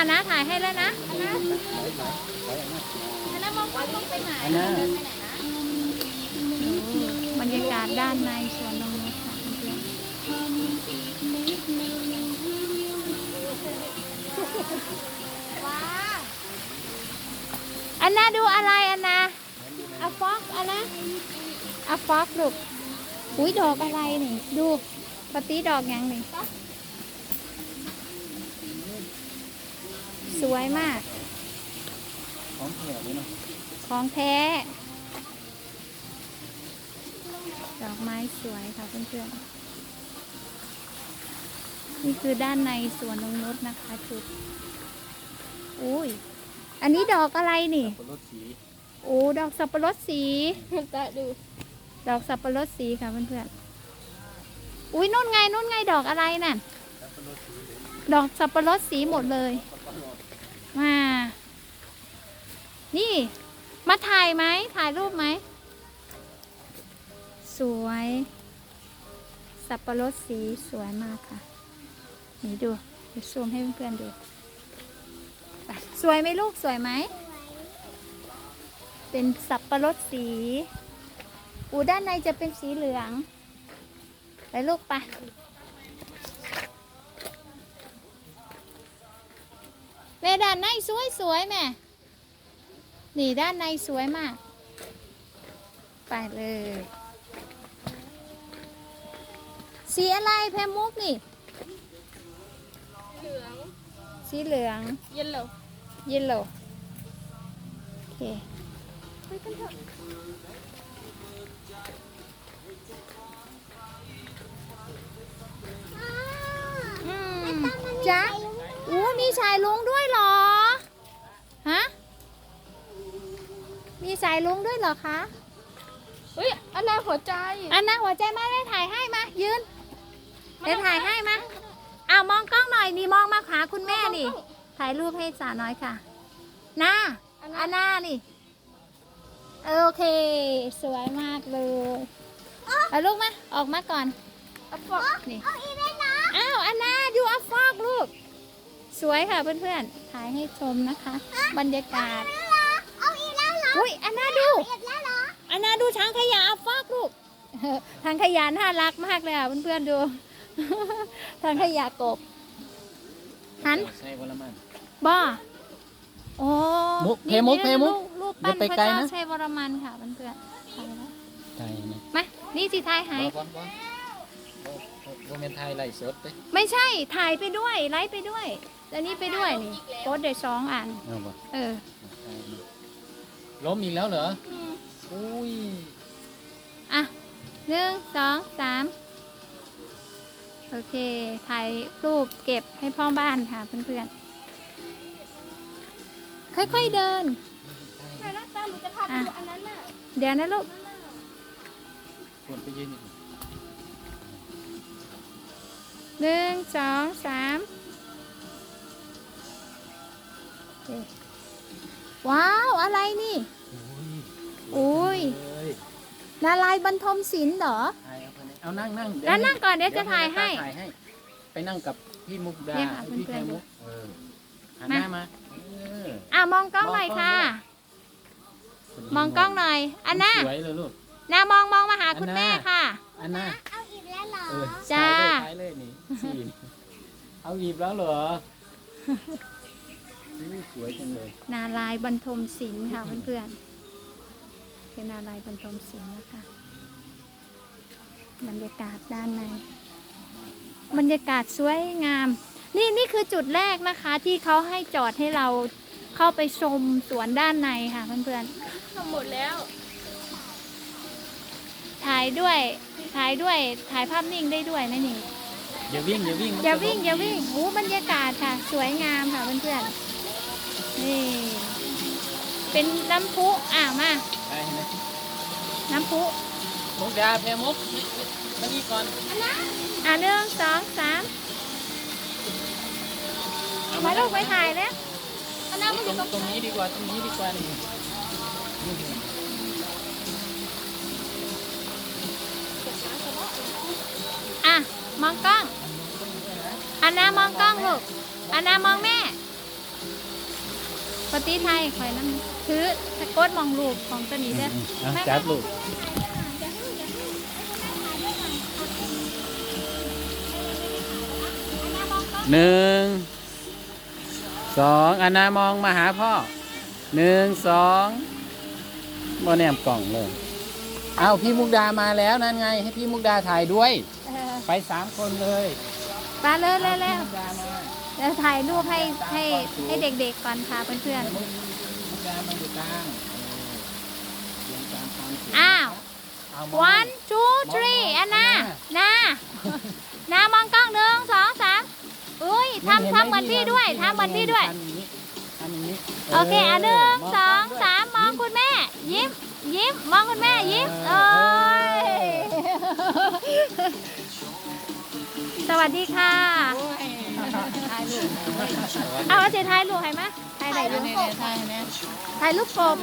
านะถ่ายให้แล้วนะอันนั้นมองว่าต้องไปไหนอันนั้นเดินไปไหนนะบรรยากาศด้านในสวนนงนุชค่ะเพื่อนว้าอันนาดูอะไรอันนาอะฟอกอันนะอะฟอกลูกอุ้ยดอกอะไรนี่ ดูปฏิดอกยังนี่ สวยมาก ของแถวเลยเนาะของแท้ ดอกไม้สวยค่ะเพื่อนๆ นี่คือด้านในสวนนงนุษนะคะจุดอุ้ย อันนี้ดอกอะไรนี่คนรถสีโอ้ดอกสับปะรดสี ตาดูดอกสับปะรดสีค่ะเพื่อนๆ อุ้ยนู่นไงนู่นไงดอกอะไรนั่นดอกสับปะรดสีหมดเลย มา นี่ มาถ่ายไหม ถ่ายรูปไหม สวย สับปะรดสีสวยมากค่ะ นี่ดูเดี๋ยวซูมให้เพื่อนๆดู สวยไหมลูกสวยไหม เป็นสับปะรดสี อูด้านในจะเป็นสีเหลือง ไปลูกไป แม่ด้านในสวยสวยๆแม่ นี่ด้านในสวยมาก ไปเลย สีอะไรแพมมุกนี่ เหลือง สีเหลือง เย็นเหรอเยลโล่โอเคไปกันเถอะอืมจ๊ะอู้มี สายลุงด้วยเหรอ ฮะ มีสายลุงด้วยเหรอคะ เฮ้ย อันนั้นหัวใจ อันนะหัวใจมาได้ถ่ายให้มา ยืน เดี๋ยวถ่ายให้มาอ้าวมองกล้องหน่อยนี่มองมาหาคุณแม่นี่ ถ่ายรูปให้สาวน้อยค่ะหน้าอันหน้านี่ โอเค สวยมากเลยเอาลูกมา ออกมาก่อน เอาฟอกนี่เอาอีได้นะอ้าว อันนา ดูอัฟฟอกลูก สวยค่ะเพื่อนๆ ถ่ายให้ชมนะคะ บรรยากาศ เอาอีแล้วเหรออุ้ยอันนาดู เอ็ดแล้วเหรออันนาดูช้างขยะอัฟฟอกลูกทางขยะน่ารักมากเลยอะเพื่อนๆดู ทางขยะกบ หันใช่วรมันบ่โอ้มุกนี่เพมุกนี่เพมุกรูปอย่าปั้นไปพระไกลเจ้านะชัยวรมันค่ะเพื่อนๆถ่ายแล้วไก่นะมานี่สิถ่ายให้บอลบอลโมเมนไทยไล่สดเด้ไม่ใช่ถ่ายไปด้วยไลฟ์ไปด้วย แล้วนี่ไปด้วยนี่โพสต์ได้สองอัน เอาบ่เออ ล้มอีกแล้วเหรอ อุ้ย อะหนึ่งสองสามโอเค ถ่ายรูปเก็บให้พ่อบ้านค่ะ เพื่อนๆ ค่อยๆเดินไหนนะตาหนูจะพาไปดูอันนั้นน่ะเดี๋ยวนะลูกควรไปยืนอยู่หนึ่งสองสาม ว้าว อะไรนี่ อุ้ยเอ้ยนาลายณ์บรรทมศิลป์เหรอถ่ายเอาไปเลยเอานั่งนั่งแล้วนั่งก่อนเดี๋ยวจะถ่ายให้ถ่ายให้ไปนั่งกับพี่มุกดาเนี่ยค่ะพี่เพื่แพอนๆมุกเออหันหน้ามาเอออะมองกล้องหน่อยค่ะ มองกล้องหน่อยอันน่าสวยเลยลูกนามองมองมาหาคุณอันน่าแม่ค่ะอันน่าเอาอีกแล้วเหรอเออจ้าถ่ายเลยถ่ายเลยนี่สี่เอาหยิบแล้วเหรออุ๊ย สวยจังเลย นาลายณ์บรรทมศิลป์ค่ะเพื่อนๆเป็นนาลายณ์บรรทมศิลป์นะคะบรรยากาศด้านใน บรรยากาศสวยงาม นี่นี่คือจุดแรกนะคะ ที่เขาให้จอดให้เราเข้าไปชมสวนด้านในค่ะเพื่อนทำหมดแล้วๆถ่ายด้วย ถ่ายด้วย ถ่ายภาพนิ่งได้ด้วยนะนี่อย่าวิ่งอย่าวิ่งอย่าวิ่งอย่าวิ่งโอ้บรรยากาศค่ะ สวยงามค่ะเพื่อนๆ นี่ เป็นน้ำพุอ่ามา ไปนะน้ำพุมุกดาแพมุกมานี่ก่อนอะหนึ่งสองสามเอมาลูกไปถ่ายแล้วอันนั้นมันอตรยู่งตรงตรงนี้ดีกว่าตรงนี้ดีกว่านี่นี่อะมองกล้องอันนามองกล้องลูกอันนามองแม่ ปฏิไทยคอยนั่งถือสะกดมองรูปของตัวนี้เด้ออะจับลูกหนึ่งสองอันนามองมาหาพ่อหนึ่งสองโมแนมกล่องเลย เอาพี่มุกดามาแล้วนั่นไง ให้พี่มุกดาถ่ายด้วย เออไปสามคนเลย ไปเลยเลยเลยมุกดามา เดี๋ยวถ่ายรูปให้ให้ให้เด็กๆก่อนค่ะเพื่อนกมุกดามาอยู่กลางเรียงตามความสูงๆ อ้าว เามอง one two three อันน่ะน่ะน่ามองกล้องหนึ่งสองสามอุ้ยทำทำเหมือนพี่ด้วยทำเหมือนพี่ด้วย ทำอย่างนี้โอเคอะหนึ่งมสองสามมองคุณแม่ ยิ้ม ยิ้ม มองคุณแม่ ยิ้มเอโอ้อยสวัสดีค่ะ เอาเอาสียถ่ายรูปให้มาถ่ายได้รูปถ่ายรูปกบ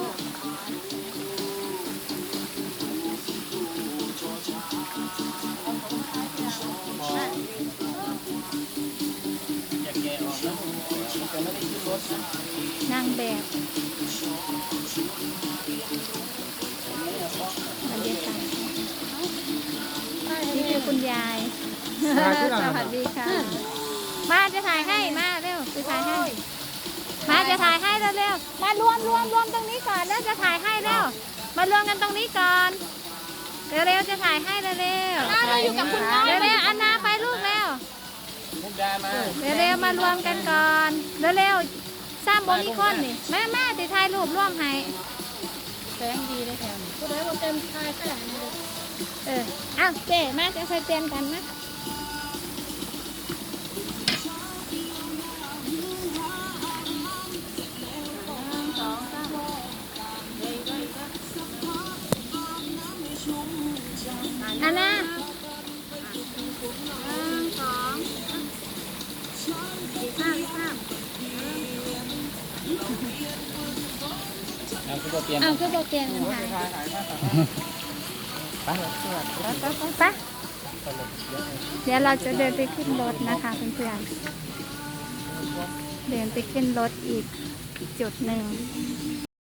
อย่าแกะออกนะมันจะไม่ได้ขึ้นรถนะนางแบบบรรยากาศนี่คือคุณยาย สวัสดีค่ะ มาจะถ่ายให้มาเร็วจะถ่ายให้ มาจะถ่ายให้เร็วๆมารวมรวมรวมตรงนี้ก่อนแล้วจะถ่ายให้เร็วมารวมกันตรงนี้ก่อนเร็วๆจะถ่ายให้เร็วน้าเราอยู่กับคุณน้อยๆเร็วๆอันนาไปลูกเร็วมุกดามาเร็วๆมารวมกันก่อนเร็วๆสร้างบมีคนนี่แม่แม่ติถ่ายรูปร่วมให้แสงดีเลยแถมก็ได้ว่าเต็มทายขนาดนี้เลยเอออ้าวเจ๊มาจะเคยเตือนกันนะ อันน่ะเอาคุณก็เตรียมเอาคือโปรเตียนกันถ่ายไปไปเดี๋ยวเราจะเดินไปขึ้นรถนะคะเพื่อนๆเดินไปขึ้นรถอีกจุดหนึ่ง